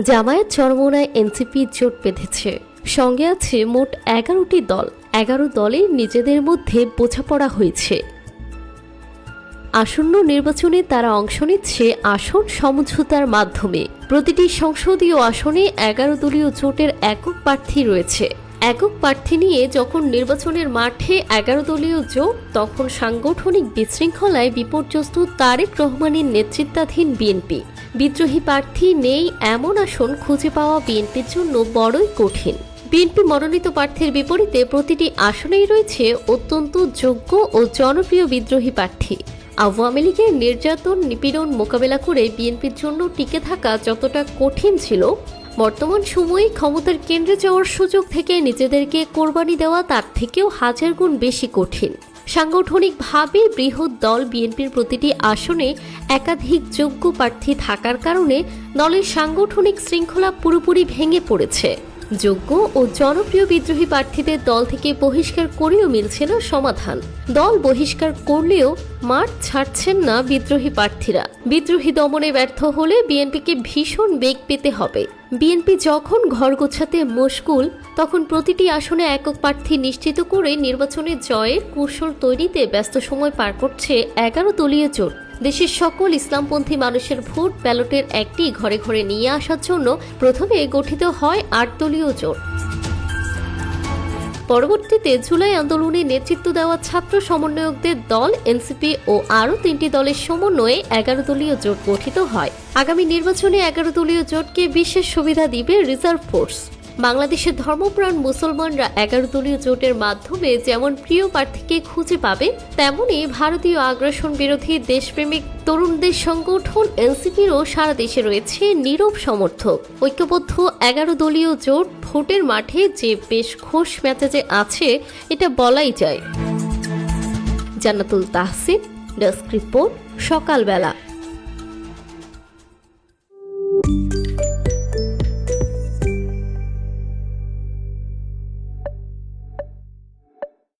Jamaat চরমোনায় NCP জোট বেঁধেছে। সঙ্গে আছে মোট এগারোটি দল। এগারো দলের নিজেদের মধ্যে বোঝাপড়া হয়েছে। আসন্ন নির্বাচনে তারা অংশ নিচ্ছে আসন সমঝোতার মাধ্যমে। প্রতিটি সংসদীয় আসনে এগারো দলীয় জোটের একক প্রার্থী রয়েছে। একক প্রার্থী নিয়ে যখন নির্বাচনের মাঠে এগারো দলীয় জোট, তখন সাংগঠনিক বিশৃঙ্খলায় বিপর্যস্ত তারেক রহমানের নেতৃত্বাধীন বিএনপি। বিদ্রোহী প্রার্থী নেই এমন আসন খুঁজে পাওয়া বিএনপির জন্য বড়ই কঠিন। বিএনপি মনোনীত প্রার্থীর বিপরীতে প্রতিটি আসনেই রয়েছে অত্যন্ত যোগ্য ও জনপ্রিয় বিদ্রোহী প্রার্থী। আওয়ামী লীগের নির্যাতন নিপীড়ন মোকাবেলা করে বিএনপির জন্য টিকে থাকা যতটা কঠিন ছিল বর্তমান সময়ে ক্ষমতার কেন্দ্রে যাওয়ার সুযোগ থেকে নিজেদেরকে কোরবানি দেওয়া তার থেকেও হাজার গুণ বেশি কঠিন। সাংগঠনিকভাবে বৃহৎ দল বিএনপির প্রতিটি আসনে একাধিক যোগ্য প্রার্থী থাকার কারণে দলের সাংগঠনিক শৃঙ্খলা পুরোপুরি ভেঙে পড়েছে। যোগ্য ও জনপ্রিয় বিদ্রোহী প্রার্থীদের দল থেকে বহিষ্কার করেও মিলছে না সমাধান। দল বহিষ্কার করলেও মাঠ ছাড়ছেন না বিদ্রোহী প্রার্থীরা। বিদ্রোহী দমনে ব্যর্থ হলে বিএনপিকে ভীষণ বেগ পেতে হবে। বিএনপি যখন ঘর গোছাতে মুশকুল, তখন প্রতিটি আসনে একক প্রার্থী নিশ্চিত করে নির্বাচনে জয়ের কৌশল তৈরিতে ব্যস্ত সময় পার করছে এগারো দলীয় জোট। দেশের সকল ইসলামপন্থী মানুষের ভোট ব্যালটের একটি ঘরে ঘরে নিয়ে আসার জন্য প্রথমে গঠিত হয় আট দলীয় জোট। পরবর্তীতে জুলাই আন্দোলনে নেতৃত্ব দেওয়া ছাত্র সমন্বয়কদের দল, এনসিপি ও আরও তিনটি দলের সমন্বয়ে এগারো দলীয় জোট গঠিত হয়। আগামী নির্বাচনে এগারো দলীয় জোটকে বিশেষ সুবিধা দিবে রিজার্ভ ফোর্স। বাংলাদেশের ধর্মপ্রাণ মুসলমানরা এগারো দলীয় জোটের মাধ্যমে যেমন প্রিয় প্রার্থীকে খুঁজে পাবে, তেমনি ভারতীয় আগ্রাসন বিরোধী দেশপ্রেমিক তরুণদের সংগঠন এনসিপিরও সারা দেশে রয়েছে নীরব সমর্থক। ঐক্যবদ্ধ এগারো দলীয় জোট ভোটের মাঠে যে বেশ খোশ মেজাজে আছে, এটা বলাই যায়। জান্নাতুল তাহসিন, ডেস্ক রিপোর্ট, সকালবেলা।